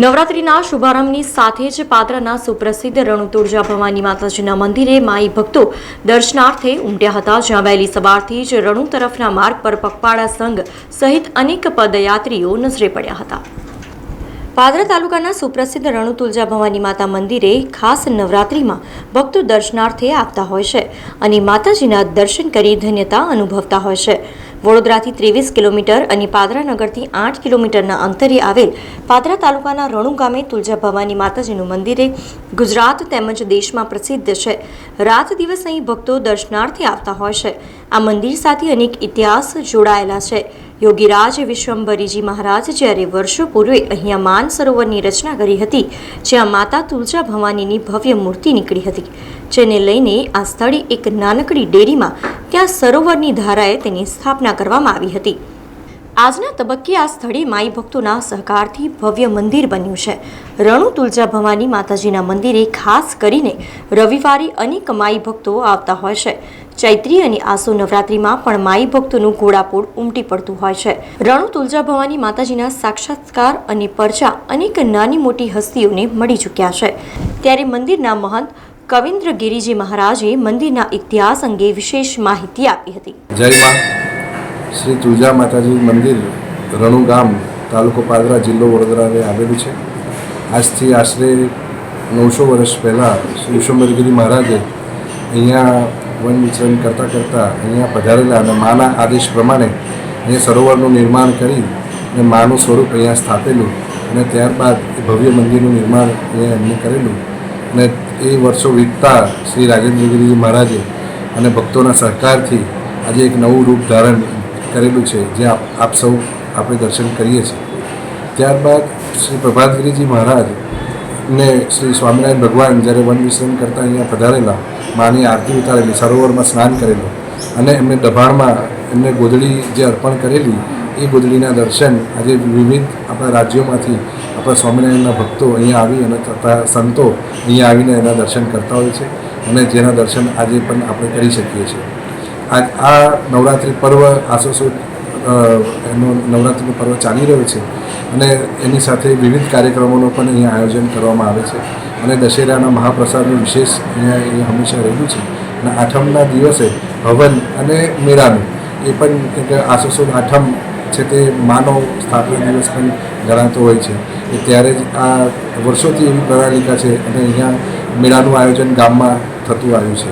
નવરાત્રિના શુભારંભની સાથે જ પાદરાના સુપ્રસિદ્ધ રણુતુર્જા ભવાની માતાજીના મંદિરે માઈ ભક્તો દર્શનાર્થે ઉમટ્યા હતા, જ્યાં વહેલી સવારથી જ રણુ તરફના માર્ગ પર પગપાળા સંઘ સહિત અનેક પદયાત્રીઓ નજરે પડ્યા હતા. પાદરા તાલુકાના સુપ્રસિદ્ધ રણુ તુલજા ભવાની માતા મંદિરે ખાસ નવરાત્રિમાં ભક્તો દર્શનાર્થે આવતા હોય છે અને માતાજીના દર્શન કરી ધન્યતા અનુભવતા હોય છે. વડોદરાથી ત્રેવીસ કિલોમીટર અને પાદરા નગરથી આઠ કિલોમીટરના અંતરે આવેલ પાદરા તાલુકાના રણુ ગામે તુલજા ભવાની માતાજીનું મંદિરે ગુજરાત તેમજ દેશમાં પ્રસિદ્ધ છે. રાત દિવસ અહીં ભક્તો દર્શનાર્થે આવતા હોય છે. આ મંદિર સાથે અનેક ઇતિહાસ જોડાયેલા છે. યોગીરાજ વિશ્વંભરીજી મહારાજ જ્યારે વર્ષો પૂર્વે અહીંયા માન સરોવરની રચના કરી હતી, જ્યાં માતા તુલજા ભવાનીની ભવ્ય મૂર્તિ નીકળી હતી, જેને લઈને આ સ્થળે એક નાનકડી ડેરીમાં ત્યાં સરોવરની ધારાએ તેની સ્થાપના કરવામાં આવી હતી. આજના તબક્કે આ સ્થળે માઈ ભક્તોના સહકારથી ભવ્ય મંદિર બન્યું છે. રણુ તુલજા ભવાની માતાજીના મંદિરે ખાસ કરીને રવિવારે અનેક માઈ ભક્તો આવતા હોય છે. ચૈત્રી અને આસો નવરાત્રિમાં પણ માઈ ભક્તોનું ઘોડાપૂર ઉમટી પડતું હોય છે. રણુ તુલજા ભવાની માતાજીના સાક્ષાત્કાર અને પરચા અનેક નાની મોટી હસ્તીઓને મળી ચૂક્યા છે. ત્યારે મંદિરના મહંત કવિન્દ્ર ગિરિજી મહારાજે મંદિરના ઇતિહાસ અંગે વિશેષ માહિતી આપી હતી. જય શ્રી તુલજા માતાજી મંદિર રણુ ગામ તાલુકો પાદરા જિલ્લો વડોદરાને આવેલું છે. આજથી આશરે નવસો વર્ષ પહેલાં શ્રી વિશ્વંભરગીરી મહારાજે અહીંયા વન વિચરણ કરતાં કરતાં અહીંયા પધારેલા અને માના આદેશ પ્રમાણે અહીંયા સરોવરનું નિર્માણ કરી અને માનું સ્વરૂપ અહીંયા સ્થાપેલું અને ત્યારબાદ ભવ્ય મંદિરનું નિર્માણ અહીંયા એમને કરેલું અને એ વર્ષો વીતતા શ્રી રાજેન્દ્રગીરીજી મહારાજે અને ભક્તોના સહકારથી આજે એક નવું રૂપ ધારણ કરેલું છે, જે આપ આપ સૌ આપણે દર્શન કરીએ છીએ. ત્યારબાદ શ્રી પ્રભાતગીરીજી મહારાજ ને શ્રી સ્વામિનારાયણ ભગવાન જ્યારે વન વિસર્જન કરતાં અહીંયા પધારેલા માની આરતી ઉતારેલી, સરોવરમાં સ્નાન કરેલું અને એમને દબાણમાં એમને ગોદડી જે અર્પણ કરેલી, એ ગોદડીના દર્શન આજે વિવિધ આપણા રાજ્યોમાંથી આપણા સ્વામિનારાયણના ભક્તો અહીંયા આવી અને તથા સંતો અહીંયા આવીને એના દર્શન કરતા હોય છે અને જેના દર્શન આજે પણ આપણે કરી શકીએ છીએ. આ આ નવરાત્રિ પર્વ આસો સુદ અ, એનો નવરાત્રિનું પર્વ ચાલી રહ્યો છે અને એની સાથે વિવિધ કાર્યક્રમોનું પણ અહીંયા આયોજન કરવામાં આવે છે અને દશેરાના મહાપ્રસાદનું વિશેષ અહીંયા એ હંમેશા રહેલું છે. અને આઠમના દિવસે હવન અને મેળાનું એ પણ એક આસો સુદ આઠમ છે તે માનવ સ્થાપના દિવસ પણ ગણાતો હોય છે. એ ત્યારે જ આ વર્ષોથી એવી પ્રણાલિકા છે અને અહીંયા મેળાનું આયોજન ગામમાં થતું આવ્યું છે.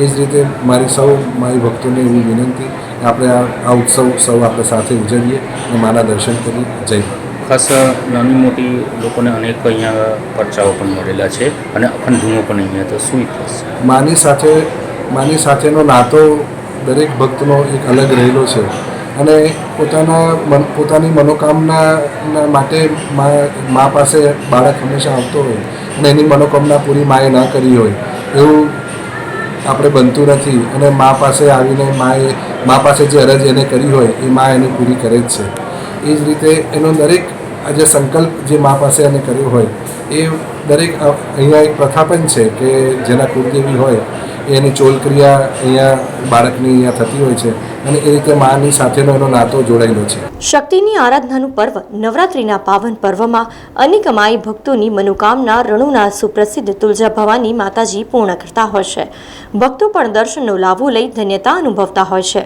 એ જ રીતે મારી સૌ મારી ભક્તોને એવી વિનંતી કે આપણે આ ઉત્સવ સૌ આપણે સાથે ઉજવીએ અને માના દર્શન કરી જઈએ ખાસ નાની મોટી લોકોને અનેક અહીંયા પરચાઓ પણ મળેલા છે અને અખંડ ધૂમો પણ અહીંયા તો શું માની સાથે માની સાથેનો નાતો દરેક ભક્તનો એક અલગ રહેલો છે. અને પોતાના પોતાની મનોકામના માટે મા પાસે બાળક હંમેશા આવતો હોય અને એની મનોકામના પૂરી માએ ના કરી હોય, એવું આપણે બનતું નથી. અને મા પાસે આવીને માએ, મા પાસે જે અરજ એને કરી હોય, એ મા એની પૂરી કરે જ છે. એ જ રીતે એનો દરેક આ જે સંકલ્પ જે મા પાસે એને કર્યો હોય, એ દરેક અહીંયા એક પ્રથા પણ છે કે જેના કુળદેવી હોય એની ચોલક્રિયા અહીંયા બાળકની અહીંયા થતી હોય છે અને એ રીતે માની સાથેનો એનો નાતો જોડાયેલો છે. શક્તિની આરાધનાનું પર્વ નવરાત્રિના પાવન પર્વમાં અનેક માઈ ભક્તોની મનોકામના રણુના સુપ્રસિદ્ધ તુલજા ભવાની માતાજી પૂર્ણ કરતા હોય છે. ભક્તો પણ દર્શનનો લાભો લઈ ધન્યતા અનુભવતા હોય છે.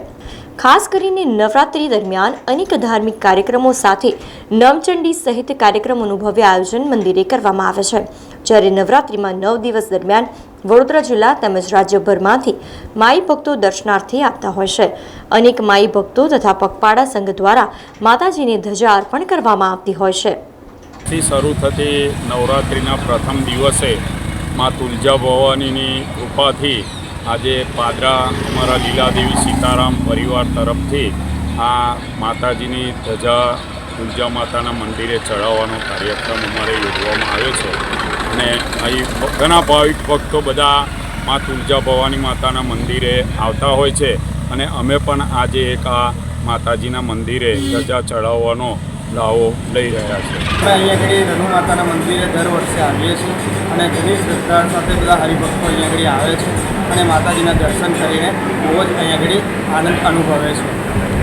ખાસ કરીને નવરાત્રિ દરમિયાન અનેક ધાર્મિક કાર્યક્રમો સાથે નવચંડી સહિત કાર્યક્રમોનું ભવ્ય આયોજન મંદિરે કરવામાં આવે છે. જ્યારે નવરાત્રિમાં નવ દિવસ દરમિયાન વડોદરા જિલ્લા તેમજ રાજ્યભરમાંથી માઈ ભક્તો દર્શનાર્થે આપતા હોય છે. અનેક માઈ ભક્તો તથા પગપાળા સંઘ દ્વારા માતાજીને ધજા અર્પણ કરવામાં આવતી હોય છે. થી શરૂ થતી નવરાત્રિના પ્રથમ દિવસે મા તુલજા ભવાનીની કૃપાથી આજે પાદરા અમારા લીલાદેવી સીતારામ પરિવાર તરફથી આ માતાજીની ધજા તુલજા માતાના મંદિરે ચઢાવવાનો કાર્યક્રમ અમારે યોજવામાં આવ્યો છે. અને અહીં ઘણા ભાવિક ભક્તો બધા મા તુલજા ભવાની માતાના મંદિરે આવતા હોય છે. અને અમે પણ આજે એક આ માતાજીના મંદિરે ધજા ચડાવવાનો લાવો લઈ રહ્યા છે. આપણે અહીંયા આગળ રનુ માતાના મંદિરે દર વર્ષે આવીએ છીએ અને ઘણી શ્રદ્ધા સાથે બધા હરિભક્તો અહીંયા આગળ આવે છે અને માતાજીના દર્શન કરીને બહુ જ અહીંયા આગળ આનંદ અનુભવે છે.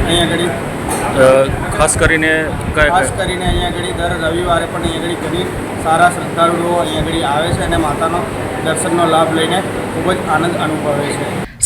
અહીંયા આગળ ખાસ કરીને ખાસ કરીને અહીંયા આગળ દર રવિવારે પણ અહીંયા આગળ ઘણી સારા શ્રદ્ધાળુઓ અહીંયા આગળ આવે છે અને માતાનો દર્શનનો લાભ લઈને ખૂબ જ આનંદ અનુભવે છે.